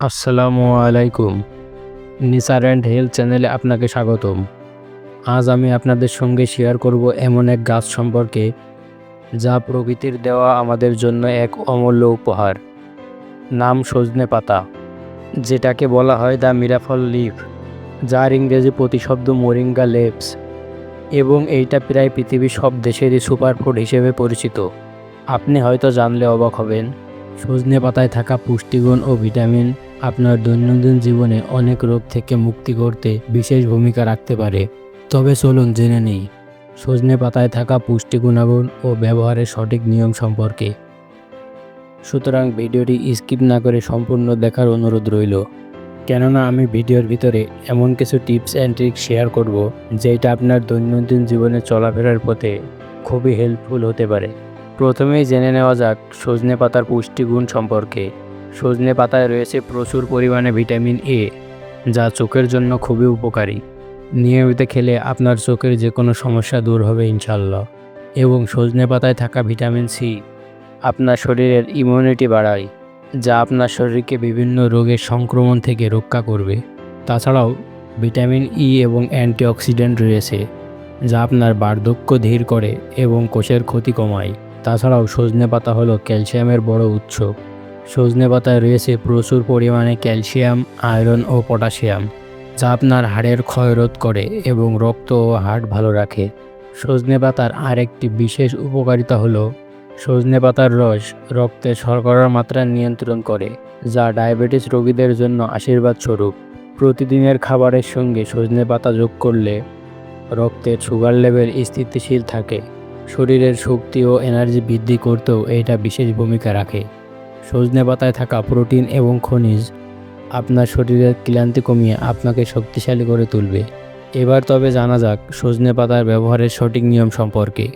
আসসালামু আলাইকুম। Nisar and health চ্যানেলে আপনাকে স্বাগতম। আজ আমি আপনাদের সঙ্গে শেয়ার করব এমন এক গাছ সম্পর্কে, যা প্রকৃতির দেওয়া আমাদের জন্য এক অমূল্য উপহার। নাম সজনে পাতা, যেটাকে বলা হয় দ্য মিরাফল লিফ, যার ইংরেজি প্রতিশব্দ মোরিঙ্গা লেপস, এবং এইটা প্রায় পৃথিবীর সব দেশেরই সুপারফুড হিসেবে পরিচিত। আপনি হয়তো জানলে অবাক হবেন, সজনে পাতায় থাকা পুষ্টিগুণ ও ভিটামিন আপনার দৈনন্দিন জীবনে অনেক রোগ থেকে মুক্তি করতে বিশেষ ভূমিকা রাখতে পারে। তবে চলুন জেনে নিই, সজনে পাতায় থাকা পুষ্টি গুণাগুণ ও ব্যবহারের সঠিক নিয়ম সম্পর্কে। সুতরাং ভিডিওটি স্কিপ না করে সম্পূর্ণ দেখার অনুরোধ রইল। কেননা আমি ভিডিওর ভিতরে এমন কিছু টিপস অ্যান্ড ট্রিক্স শেয়ার করব যেটা আপনার দৈনন্দিন জীবনে চলাফেরার পথে খুবই হেল্পফুল হতে পারে। প্রথমেই জেনে নেওয়া যাক সজনে পাতার পুষ্টিগুণ সম্পর্কে। সজনে পাতায় রয়েছে প্রচুর পরিমাণে ভিটামিন এ, যা চোখের জন্য খুবই উপকারী। নিয়মিত খেলে আপনার চোখের যে কোনো সমস্যা দূর হবে ইনশাল্লাহ এবং সজনে পাতায় থাকা ভিটামিন সি আপনার শরীরের ইমিউনিটি বাড়ায়, যা আপনার শরীরকে বিভিন্ন রোগের সংক্রমণ থেকে রক্ষা করবে। তাছাড়াও ভিটামিন ই এবং অ্যান্টিঅক্সিডেন্ট রয়েছে, যা আপনার বার্ধক্য ধীর করে এবং কোষের ক্ষতি কমায়। তাছাড়াও সজনে পাতা হলো ক্যালসিয়ামের বড় উৎস। সজনে পাতায় রয়েছে প্রচুর পরিমাণে ক্যালসিয়াম, আয়রন ও পটাশিয়াম, যা আপনার হাড়ের ক্ষয় রোধ করে এবং রক্ত ও হাড় ভালো রাখে। সজনে পাতার আরেকটি বিশেষ উপকারিতা হলো সজনে পাতার রস রক্তে শর্করার মাত্রা নিয়ন্ত্রণ করে, যা ডায়াবেটিস রোগীদের জন্য আশীর্বাদ স্বরূপ। প্রতিদিনের খাবারের সঙ্গে সজনে পাতা যোগ করলে রক্তের সুগার লেভেল স্থিতিশীল থাকে। শরীরের শক্তি ও এনার্জি বৃদ্ধি করতেও এটা বিশেষ ভূমিকা রাখে। সজনে পাতায় থাকা প্রোটিন এবং খনিজ আপনার শরীরের ক্লান্তি কমিয়ে আপনাকে শক্তিশালী করে তুলবে। এবার তবে জানা যাক সজনে পাতার ব্যবহারের সঠিক নিয়ম সম্পর্কে।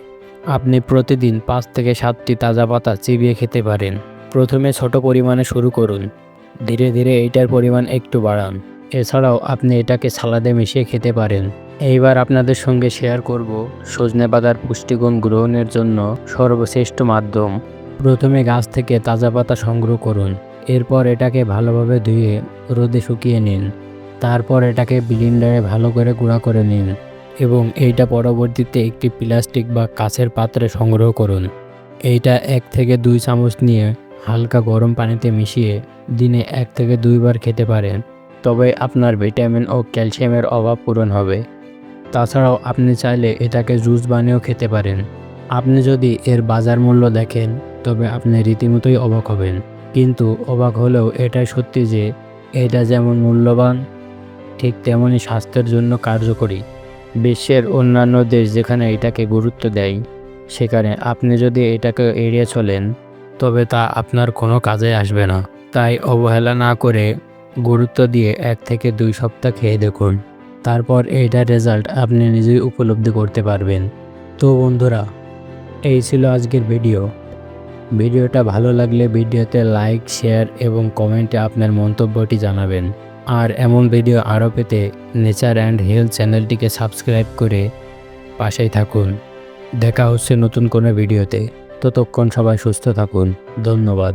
আপনি প্রতিদিন পাঁচ থেকে সাতটি তাজা পাতা চিবিয়ে খেতে পারেন। প্রথমে ছোট পরিমাণে শুরু করুন। ধীরে ধীরে এইটার পরিমাণ একটু বাড়ান। এছাড়াও আপনি এটাকে সালাদে মিশিয়ে খেতে পারেন। এইবার আপনাদের সঙ্গে শেয়ার করব সজনে পাতার পুষ্টিগুণ গ্রহণের জন্য সর্বশ্রেষ্ঠ মাধ্যম। প্রথমে গাছ থেকে তাজা পাতা সংগ্রহ করুন। এরপর এটাকে ভালোভাবে ধুয়ে রোদে শুকিয়ে নিন। তারপর এটাকে ব্লিন্ডারে ভালো করে গুঁড়া করে নিন এবং এইটা পরবর্তীতে একটি প্লাস্টিক বা কাছের পাত্রে সংগ্রহ করুন। এইটা এক থেকে দুই চামচ নিয়ে হালকা গরম পানিতে মিশিয়ে দিনে এক থেকে দুইবার খেতে পারেন। তবে আপনার ভিটামিন ও ক্যালসিয়ামের অভাব পূরণ হবে। তাছাড়াও আপনি চাইলে এটাকে জুস বানিয়েও খেতে পারেন। আপনি যদি এর বাজার মূল্য দেখেন তবে আপনি রীতিমতোই অবাক হবেন। কিন্তু অবাক হলেও এটাই সত্যি যে, এটা যেমন মূল্যবান, ঠিক তেমনই স্বাস্থ্যের জন্য কার্যকরী। বিশ্বের অন্যান্য দেশ যেখানে এটাকে গুরুত্ব দেয়, সেখানে আপনি যদি এটাকে এড়িয়ে চলেন, তবে তা আপনার কোনো কাজে আসবে না। তাই অবহেলা না করে গুরুত্ব দিয়ে এক থেকে দুই সপ্তাহ খেয়ে দেখুন। তারপর এইটার রেজাল্ট আপনি নিজেই উপলব্ধি করতে পারবেন। তো বন্ধুরা, এই ছিল আজকের ভিডিও। ভিডিওটা ভালো লাগলে ভিডিওতে লাইক, শেয়ার এবং কমেন্টে আপনার মন্তব্যটি জানাবেন। আর এমন ভিডিও আরও পেতে নেচার অ্যান্ড হেলথ চ্যানেলটিকে সাবস্ক্রাইব করে পাশেই থাকুন। দেখা হচ্ছে নতুন কোনো ভিডিওতে। ততক্ষণ সবাই সুস্থ থাকুন। ধন্যবাদ।